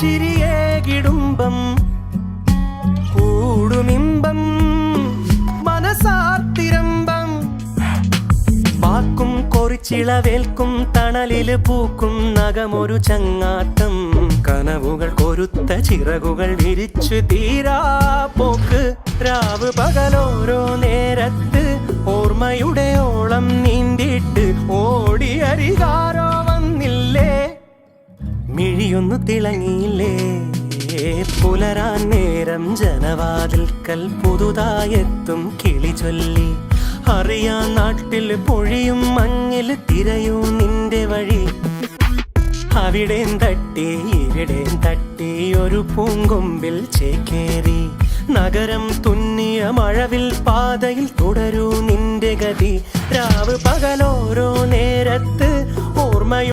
ചിരിയേകിടുമ്പം കൂടുമിമ്പം മനസാർത്തിരമ്പം വാക്കും കൊറിച്ചിളവേൽക്കും തണലിൽ പൂക്കും നഖമൊരു ചങ്ങാത്തം. കനവുകൾ കൊരുത്ത ചിറകുകൾ വിരിച്ചു തീരാ പോക്ക്. രാവ് പകലോരോ നേരത്ത് ഓർമ്മയുടെ ഓളം മിഴിയൊന്നു തിളങ്ങിയില്ലേ? പുലരാൻ നേരം ജനവാതിൽക്കൽ പുതുതായെത്തും കിളി ചൊല്ലി. അറിയാൻ നാട്ടിൽ പൊഴിയും മഞ്ഞിൽ തിരയൂ നിന്റെ വഴി. അവിടേം തട്ടി ഇവിടേം തട്ടി ഒരു പൂങ്കൊമ്പിൽ ചേക്കേറി. നഗരം തുന്നിയ മഴവിൽ പാതയിൽ തുടരൂ നിന്റെ ഗതി. രാവ് പകലോരോ നേരത്ത്